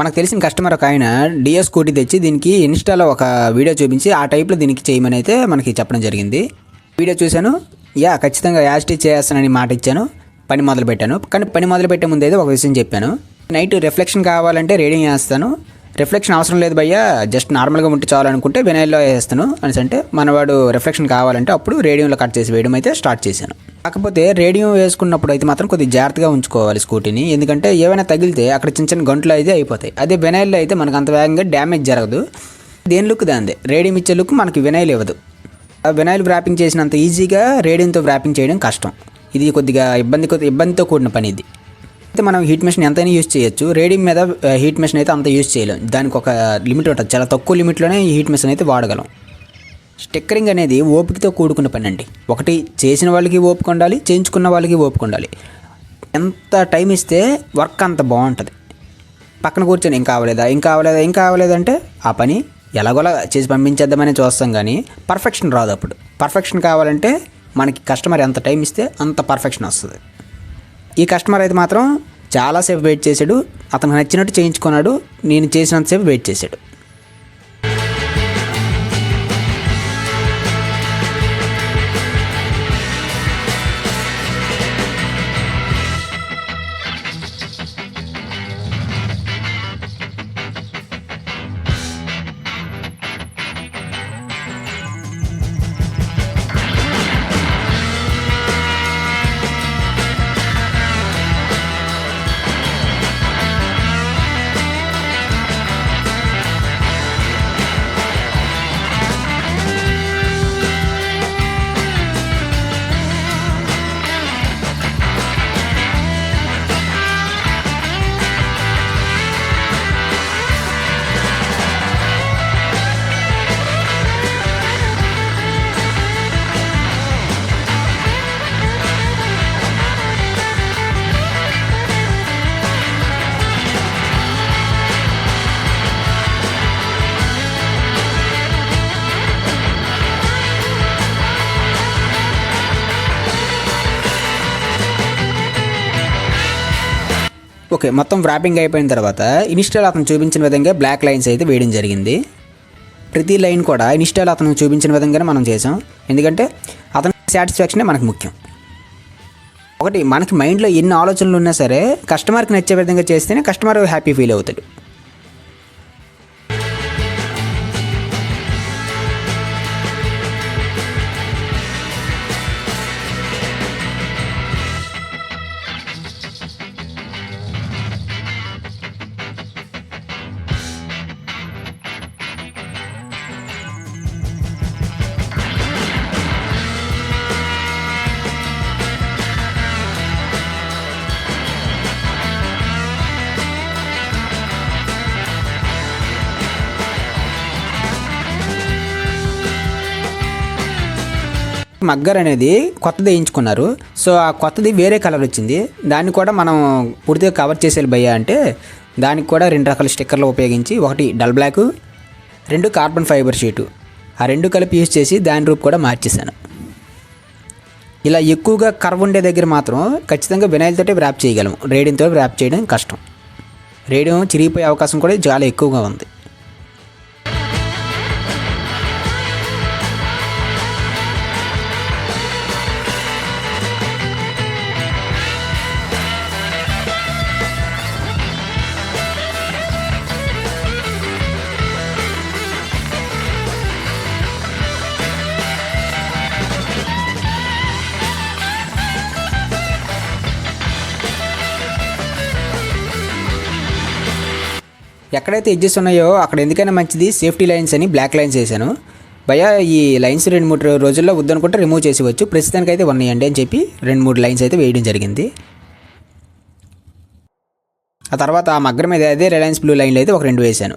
మనకు తెలిసిన కస్టమర్ ఒక ఆయన డిఎస్ స్కూటీ తెచ్చి దీనికి ఇన్స్టాలో ఒక వీడియో చూపించి ఆ టైప్లో దీనికి చేయమని అయితే మనకి చెప్పడం జరిగింది. వీడియో చూశాను. యా ఖచ్చితంగా యాస్టీ చేస్తానని మాట ఇచ్చాను. పని మొదలు పెట్టాను కానీ పని మొదలు పెట్టే ముందు అయితే ఒక విషయం చెప్పాను. నైట్ రిఫ్లెక్షన్ కావాలంటే రీడింగ్ వేస్తాను. రిఫ్లెక్షన్ అవసరం లేదు భయ్యా. జస్ట్ నార్మల్గా ఉంటే చాలనుకుంటే అనుకుంటే వినైల్లో వేస్తాను అని అంటే మనవాడు రిఫ్లెక్షన్ కావాలంటే అప్పుడు రేడియంలో కట్ చేసి వేయడం అయితే స్టార్ట్ చేశాను. కాకపోతే రేడియం వేసుకున్నప్పుడు అయితే మాత్రం కొద్దిగా జాగ్రత్తగా ఉంచుకోవాలి స్కూటీని ఎందుకంటే ఏమైనా తగిలితే అక్కడ చిన్న చిన్న గంటలు అయితే అయిపోతాయి. అదే వినాయిల్లో అయితే మనకు అంత వేగంగా డ్యామేజ్ జరగదు. దేని లుక్ దాందే రేడియం ఇచ్చే లుక్ మనకి వినైల్ ఇవ్వదు. ఆ వినైల్ వ్రాపింగ్ చేసినంత ఈజీగా రేడియంతో వ్రాపింగ్ చేయడం కష్టం. ఇది కొద్దిగా ఇబ్బంది కొద్ది ఇబ్బందితో కూడిన పని ఇది. అయితే మనం హీట్ మెషిన్ ఎంతైనా యూజ్ చేయొచ్చు. రేడియం మీద హీట్ మెషిన్ అయితే అంత యూజ్ చేయలేం. దానికి ఒక లిమిట్ ఉంటుంది. చాలా తక్కువ లిమిట్లోనే ఈ హీట్ మెషిన్ అయితే వాడగలం. స్టిక్కరింగ్ అనేది ఓపికతో కూడుకున్న పని అండి. ఒకటి చేసిన వాళ్ళకి ఓపిక ఉండాలి చేయించుకున్న వాళ్ళకి ఓపిక ఉండాలి. ఎంత టైం ఇస్తే వర్క్ అంత బాగుంటుంది. పక్కన కూర్చొని ఇంకా అవ్వలేదా ఇంకా అవ్వలేదా ఇంకా అవ్వలేదంటే ఆ పని ఎలాగోలా చేసి పంపించేద్దామని చూస్తాం కానీ పర్ఫెక్షన్ రాదు అప్పుడు. పర్ఫెక్షన్ కావాలంటే మనకి కస్టమర్ ఎంత టైం ఇస్తే అంత పర్ఫెక్షన్ వస్తుంది. ఈ కస్టమర్ అయితే మాత్రం చాలాసేపు వెయిట్ చేశాడు అతను నచ్చినట్టు చేయించుకున్నాడు. నేను చేసినంతసేపు వెయిట్ చేశాడు ఓకే మొత్తం వ్రాపింగ్ అయిపోయిన తర్వాత ఇన్స్టాల్ అతను చూపించిన విధంగా బ్లాక్ లైన్స్ అయితే వేయడం జరిగింది. ప్రతి లైన్ కూడా ఇన్స్టాల్ అతను చూపించిన విధంగానే మనం చేసాం. ఎందుకంటే అతని సాటిస్ఫాక్షనే మనకు ముఖ్యం. ఒకటి మనకి మైండ్లో ఎన్ని ఆలోచనలు ఉన్నా సరే కస్టమర్కి నచ్చే విధంగా చేస్తేనే కస్టమర్ హ్యాపీ ఫీల్ అవుతాడు. మగ్గర్ అనేది కొత్తది వేయించుకున్నారు. సో ఆ కొత్తది వేరే కలర్ వచ్చింది. దాన్ని కూడా మనం పూర్తిగా కవర్ చేసేయాలి భయ్యా అంటే దానికి కూడా రెండు రకాల స్టిక్కర్లు ఉపయోగించి ఒకటి డల్ బ్లాక్ రెండు కార్బన్ ఫైబర్ షీటు. ఆ రెండు కలిపి యూజ్ చేసి దాని రూపు కూడా మార్చేశాను. ఇలా ఎక్కువగా కర్వ్ ఉండే దగ్గర మాత్రం ఖచ్చితంగా వినాయిల్తోటే వ్రాప్ చేయగలం రేడియంతో వ్రాప్ చేయడం కష్టం. రేడియం చిరిగిపోయే అవకాశం కూడా చాలా ఎక్కువగా ఉంది. ఎక్కడైతే ఎడ్జెస్ ఉన్నాయో అక్కడ ఎందుకైనా మంచిది సేఫ్టీ లైన్స్ అని బ్లాక్ లైన్స్ వేసాను భయ ఈ లైన్స్ రెండు మూడు రోజుల్లో వద్దనుకుంటే రిమూవ్ చేసేవచ్చు. ప్రస్తుతానికి అయితే ఉన్నాయండి అని చెప్పి రెండు మూడు లైన్స్ అయితే వేయడం జరిగింది. ఆ తర్వాత ఆ మగ్గర మీద అదే రిలయన్స్ బ్లూ లైన్లు అయితే ఒక రెండు వేశాను.